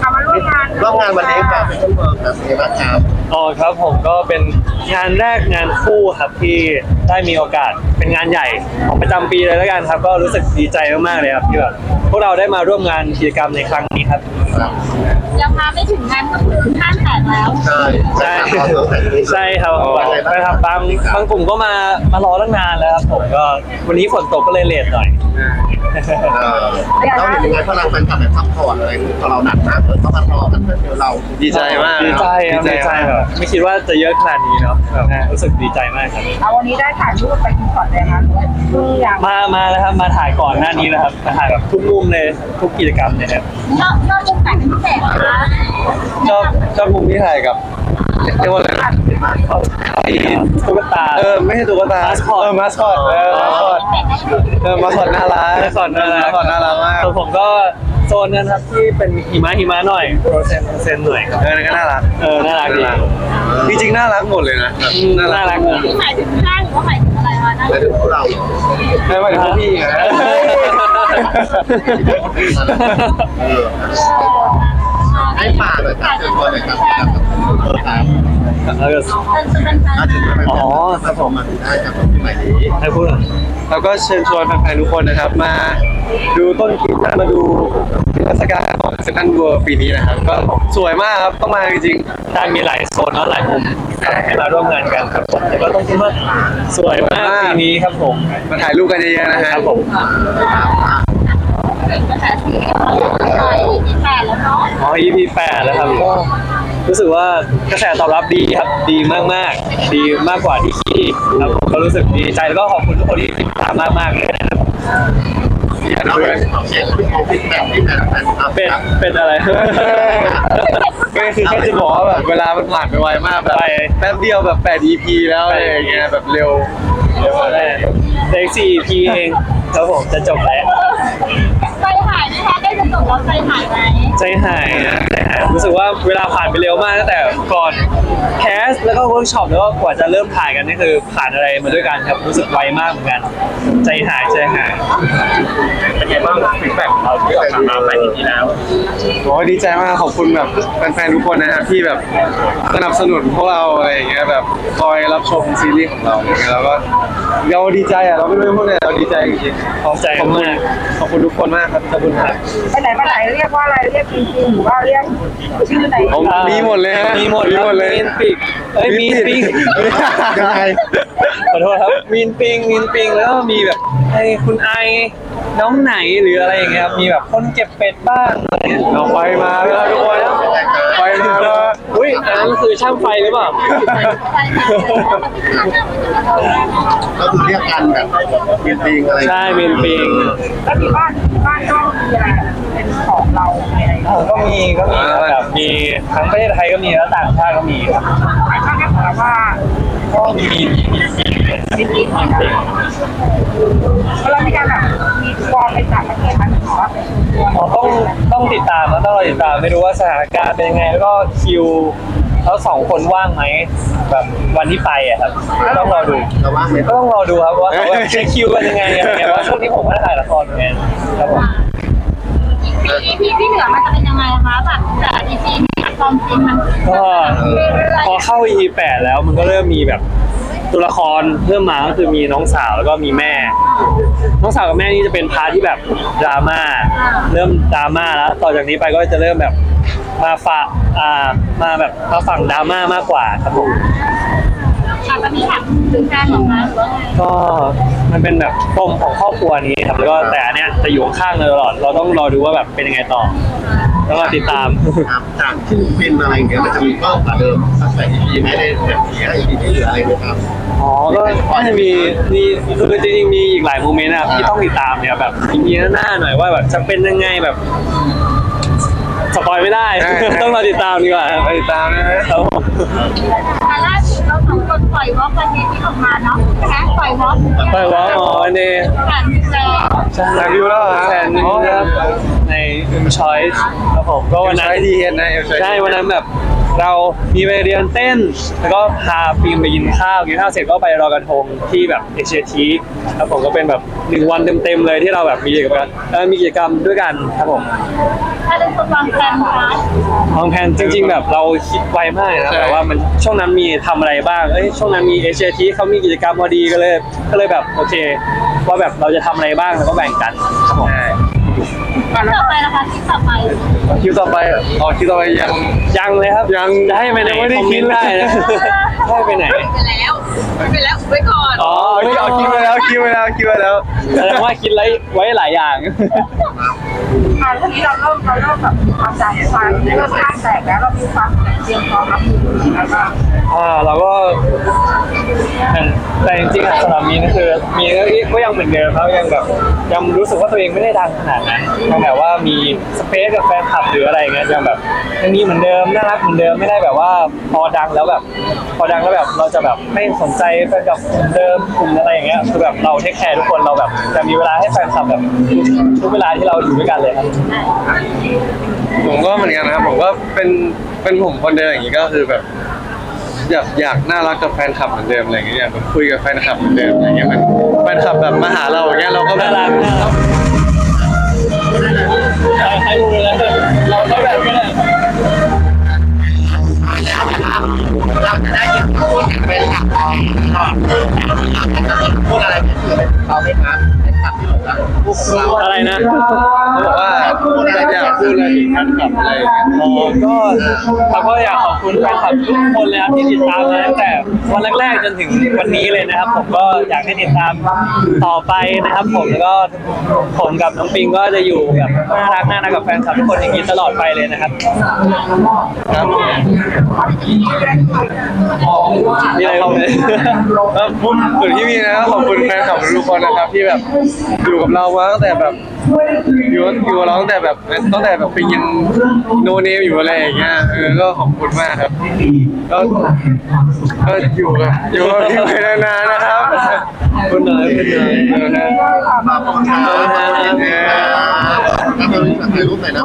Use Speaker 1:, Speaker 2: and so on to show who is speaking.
Speaker 1: เอามาร่วมงาน
Speaker 2: ร่วมงานวันนี้กับเป็นเวิร์กแบบนี้บ้างครับ
Speaker 3: อ๋อครับผมก็เป็นงานแรกงานคู่ครับที่ได้มีโอกาสเป็นงานใหญ่ของประจำปีเลยแล้วกันครับ ก็รู้สึกดีใจมากๆเลยครับที่แบบพวกเราได้มาร่วมงานกิจกรรมในครั้งนี้ครับ
Speaker 1: ยังมาไม่ถึงงานก็คือห้างแตกแล้ว
Speaker 2: ใช่
Speaker 3: ใช่
Speaker 2: ใช่ครับ
Speaker 3: ใช่ครับไปทำบางบางกลุ่มก็มามารอตั้งนานแล้วครับผมก็วันนี้ฝนตกก็เลยเลทหน่อย
Speaker 2: เออเราเห็นยังไงพลังแฟนคลับแบบซัพพอร์ตอะไรของเราหนักมากเลยเขามารอกันเพื่อเรา
Speaker 4: ดีใจมาก
Speaker 3: ดีใจครับ
Speaker 4: ดี
Speaker 3: ดี
Speaker 4: ใจ
Speaker 3: ใจ
Speaker 4: มาก
Speaker 3: แบบไม่คิดว่าจะเยอะขนาดนี้เนาะแบบรู้สึกดีใจมากครับ
Speaker 1: เอาวันนี้ได้ถ่ายรูปไปกินก่อนเลยนะหรือว่าเพิ่งยัง
Speaker 3: มา มาแล้วครับ มาถ่ายก่อนหน้านี้นะครับมาถ่ายแบบทุกมุมเลยทุกกิจกรรมเลยครับ
Speaker 1: นอกนอกจากแต่งเป็นพิเศษนะคะ
Speaker 4: ชอบชอบมุมที่ถ่ายกับเรียกว่าอะไรนะไอ้
Speaker 3: ตุ๊กตา
Speaker 4: เออไม่ใช่ตุ๊กตา
Speaker 3: Mascot
Speaker 4: เออมาสคอตเออมาสคอตเออมาสคอตน่ารัก
Speaker 3: มาสคอตน่ารัก
Speaker 4: มาสคอตน่ารักมาก
Speaker 3: ส่วนผมก็ โซนนั้นครับที่เป็นหิมะหิมะหน่อยโปรเซนต์เซนหน่อยครับ
Speaker 4: เออนั่นก็น่ารัก
Speaker 3: เออน่ารักดี
Speaker 4: จริงๆน่ารักหมดเลยนะแบบ
Speaker 3: อืมน่ารักนะ
Speaker 1: ที่หมายถึงห้างหรือว่าหมายถึงอะไรมานะ
Speaker 2: และถึงพวกเราเหรอ
Speaker 4: ไม่ว่าถึงพวกพี่ไง
Speaker 2: เออให้ฝากเลยครับเชิญชวนเลยครับครับครับ
Speaker 3: แล้วก็
Speaker 1: เป็นเป็นแฟน
Speaker 2: น่าจะเป็น
Speaker 3: อ๋อ
Speaker 2: ครับผมมาได้ครับที่ใหม่นี้
Speaker 3: ให้พูดหน่อย
Speaker 4: แล้วก็เชิญชวนแฟนๆทุกคนนะครับ มาดูต้นคลิปมาดูเทศกาลของเซนต์บัวปีนี้นะครับ ก็สวยมากครับต้องมาจริง
Speaker 3: ได้มีหลายโซนแล้วหลายมุมให้มาร่วมงานกันครับผมแล้วก็ต้องคิดว่าสวยมากปีนี้ครับผม
Speaker 4: ๆมาถ่ายรูปกันเยอะๆนะฮะ
Speaker 3: ครับผม
Speaker 1: เป็นกระแสสีไทยมีแฟนแล้วเนาะ
Speaker 3: อ๋อ EP 8แล้วครับก็ รู้สึกว่ากระแสตอบรับดีครับดีมากๆดีมากกว่าที่คิดครับผมก็รู้สึกดีใจแล้วก็ขอบคุณทุกคนที่ติดตามมากๆเลยนะครับ
Speaker 2: เราเลยเช็คที่เขาฟิตแบบที่แบบแบบ
Speaker 3: เป็นเป็นอะไร
Speaker 4: ก็คือแค่จะบอกว่าแบบเวลามันผ่านไปไวมากแบบ
Speaker 3: ไป
Speaker 4: แป๊บเดียวแบบ 8 EP แล้วอะไรอย่างเงี้ยแบบเร็ว
Speaker 3: เดี๋ยวมาได้เด็กสี่ EP เองครับผมจะจบแล้ว
Speaker 1: ใจหายไหมคะได้จะจบแล้วใจหายไหม
Speaker 3: ใจหายนะใจหาย รู้สึกว่าเวลาผ่านไปเร็วมากตั้งแต่ก่อนแคสแล้วก็เวิร์กช็อปแล้วก็กว่าจะเริ่มถ่ายกันนี่คือผ่านอะไรมาด้วยกันครับรู้สึกไวมากเหมือนกัน ใจหายใจหาย
Speaker 2: เป็นไงบ้างฟีดแบ็กของเราที่ออกมาไปที่แล้ว
Speaker 4: โอ้ยดีใจมากขอบคุณแบบแฟนๆทุกคนนะครับที่แบบสนับสนุนพวกเราอะไรอย่างเงี้ยแบบคอยรับชมซีรีส์ของเราอะไรเงี้ยแล้วก็เราดีใจอะเราไม่รู้จะพูดไงเราดีใจจริงๆ
Speaker 3: ขอบใจ
Speaker 4: ขอบคุณ
Speaker 3: มาก
Speaker 4: ขอบคุณทุกคนมากครับขอบคุณครับ
Speaker 1: ไปไหนมาไหนเรียกว่าอะไรเรียกจริงๆหรือว่าเรียกชื่อไหน
Speaker 4: ผมมีหมดเลยฮะ
Speaker 3: มีหมด
Speaker 4: มีหมดเลย
Speaker 3: มีนปิกเอ้ยมีนปิง
Speaker 2: ยังไง
Speaker 3: ขอโทษครับมีนปิงมีนปิงแล้วก็มีแบบไอ้คุณไอ น้องไหนหรืออะไรอย่างเงี้ยครับมีแบบคนเก็บเป็ดบ้างอะไรอย่างเงี้ย
Speaker 4: เราไปมาแล้วทุกคนไปมาแล้ว
Speaker 3: อุ้ยอันนั้นคือช่างไฟหรือเปล่า
Speaker 2: ก็คือเรียกกันแบบมีติงอะไร
Speaker 3: ใช่มีนปิง
Speaker 1: แล้วที่บ้านที่บ้านก็มีอะไรเป็นของเราอะไรอย่างเงี้ย
Speaker 3: อ๋อก็มีก็มีครับแบบมีทั้งประเทศไทยก็มีแล้วต่างชาติก็มีครับ
Speaker 1: ถ่ายภาพได้ถามว่า
Speaker 3: ก็มี
Speaker 1: มีปี เหมือนกันเวลามีการแบบมีทัวร์ไปต่างประเทศมันถือว่าเป็นทัวร์
Speaker 3: อ๋อต้องต้องติดตามนะต้องรอติดตามไม่รู้ว่าสถานการณ์เป็นยังไงแล้วก็คิวแล้วสองคนว่างไหมแบบวันที่ไปอะครับต้องรอดู
Speaker 2: เราว่าไม่
Speaker 3: ก็ต้องรอดูครับว่าเขาแบบเช็คคิวกันยังไงอะไรเงี้ยเพราะช่วงนี้ผมก็ถ่ายละครเหมือนกันครับผม
Speaker 1: อีพีที่เหลือมันจะเป็นยังไงคะแบบแต่อีพีความจริงมัน
Speaker 3: ก็พอเข้า EP 8แล้วมันก็เริ่มมีแบบตัวละครเพิ่มมาก็คือมีน้องสาวแล้วก็มีแม่ น้องสาวกับแม่นี่จะเป็นพาร์ทที่แบบดราม่าเริ่มดราม่าแล้ว ต่อจากนี้ไปก็จะเริ่มแบบมาฝากอ่ามาแบบมาฝั่งดราม่ามากกว่าครับผม
Speaker 1: นี้ถามถึงแฟนของเราหรือว่าไง
Speaker 3: ก็มันเป็นแบบปมของครอบครัวนี้ครับแล้วก็แต่อันเนี้ยจะอยู่ข้างๆเราตลอด เราต้องรอดูว่าแบบเป็นยังไงต่อแล้วก็ติดตาม
Speaker 2: ครับจากที่เป็นอะไรอย่างเงี้ยมันจะมีเพิ่มกว่าเดิมตั้งแต่ EP ไม่ได้แบบนี้ EP ที่เหลืออะไรไหมครับ
Speaker 3: อ๋อก็น่าจะมีมีคือจริงๆมีอีกหลายโมเมนต์นะครับที่ต้องติดตามเนี่ยแบบมีหน้าหน่อยว่าแบบจะเป็นยังไงแบบสปอยไม่ได้ ต้องรอติดตามดีกว่าครับ
Speaker 4: ไปติดตามนะฮะ
Speaker 3: ครับผม
Speaker 1: องคนปล่อยวอล์กวันนี้ที่ออกมาเนาะใช่ไหมปล่อยวอล์ก
Speaker 3: ไปวอล์กอ๋อใน
Speaker 1: ผ่านแล้ว
Speaker 3: ใช่
Speaker 4: แสนวิวแล้วเหรอ
Speaker 3: แสนหนึงครับในหนึ่งช้อยครับผมก็วันนั้น
Speaker 4: ใช้ดีเห็นนะเอล
Speaker 3: ใช่วันนั้นแบบเรามีไปเรียนเต้น แล้วก็พาฟิล์มไปกินข้าว กินข้าวเสร็จก็ไปรอกระทงที่แบบเอเชียทีครับผมก็เป็นแบบหนึ่งวันเต็มๆเลยที่เราแบบมีกิจกรรมเอ่อมีกิจกรรมด้วยกันครับผม
Speaker 5: ถ้าเป็นคนวางแผนคะ
Speaker 3: วางแผนจริง ๆ แบบเราคิดไวมากนะแบบว่ามันช่วงนั้นมีทำอะไรบ้าง เอ้ยช่วงนั้นมีเอเชียทีเขามีกิจกรรมพอดีก็เลย ก็เลยแบบโอเคว่าแบบเราจะทำอะไรบ้างแล้วก็แบ่งกันครับผม
Speaker 5: ต่อไปนะคะที่ต่อไป
Speaker 4: คิวต่อไปอ๋อคิวต่อไปยัง
Speaker 3: ยังเลยครับ
Speaker 4: ยัง
Speaker 3: จะให้ไปไหน
Speaker 4: ยังไม่ได้
Speaker 3: คอเนต์
Speaker 4: คิดเลย
Speaker 3: ได้นะให้ไปไหน
Speaker 1: ไปแล้วไปแล้วไว้ก่อน
Speaker 3: อ๋อ
Speaker 4: อ๋อคิวเอาคิวไว้แล้วคิวไว้แล้วคิวไว้แล้ว
Speaker 3: แสดงว่าคิดไว้ไว้หลายอย่าง
Speaker 1: อ่าทีนี้เราเริ่มเราเริ่มแบบความใจความเริ่มข้างแตกแล้วเรามีความเตรียมพร้อมรับมือยังไงบ้าง
Speaker 3: อ่าเราก็แต่จริงๆอะสำหรับมีนก็คือมีก็ยังเหมือนเดิมครับยังแบบยังรู้สึกว่าตัวเองไม่ได้ดังขนาดนั้นยังแบบว่ามีสเปซกับแฟนคลับหรืออะไรเงี้ยยังแบบยังมีเหมือนเดิมน่ารักเหมือนเดิมไม่ได้แบบว่าพอดังแล้วแบบ พอดังแล้วแบบเราจะแบบไม่สนใจแฟนคลับกลุ่มเดิมกลุ่มอะไรอย่างเงี้ยคือแบบเราเทคแคร์ทุกคนเราแบบจะมีเวลาให้แฟนคลับแบบทุกเวลาที่เราอยู่ด้วยกันเลยครับ
Speaker 4: ผมก็เหมือนกันนะครับผมก็เป็นเป็นผมคนเดิมอย่างนี้ก็คือแบบ อยากอยากน่ารักกับแฟนคลับเหมือนเดิมอะไรอย่างเงี้ยอยากแบบคุยกับแฟนคลับเหมือนเดิมอะไรเงี้ยมันแฟนคลับแบบมาหาเราอย่างเงี้ยเราก็แบบ
Speaker 3: น่ารักน่ารัก ใครใครพูดเลยเราก็แบบก็ได้
Speaker 2: เราจะได้ยินพูดถึงเป็นหลักพูดอะไรที่คือเป็นเขาไหมครับเป็นคำที่หลงรักพวกเรา
Speaker 3: อะไรนะ
Speaker 4: เขาบอกว่าพูดอะไรากพูดอะไรถึงแฟนคลับอะไรอย่างเงี้ย
Speaker 3: อ๋อก็เราก็อยากขอบคุณแฟนคลับทุกคนเลยครับที่ติดตามมาตั้งแต่วันแรกๆจนถึงวันนี้เลยนะครับ ผมก็อยากให้ติดตามต่อไปนะครับ ผมแล้วก็ผมกับน้องปิงก็จะอยู่แบบน่ารักน่ารักกับแฟนคลับทุกคนอย่างนี้ตลอดไปเลยนะครับ
Speaker 4: ครับ
Speaker 3: มีอะไรบ้างไหม
Speaker 4: แล้วพูดส่วนที่มีนะขอบคุณแฟนคลับทุกคนนะครับที่แบบอยู่กับเรามาตั้งแต่แบบ อยู่อยู่กับเราตั้งแต่แบบตั้งแต่แบบไปยินโนเนมอยู่อะไรอย่างเงี้ยเออก็ขอบคุณมากครับก็ก็อยู่กับอยู่กับพี่ไปนานๆนะครับ
Speaker 3: คุณหน่อยคุณหน่อย
Speaker 4: เออนะ
Speaker 2: ขอบคุณครับแล้วก็ถ่ายรูปหน่อยนะ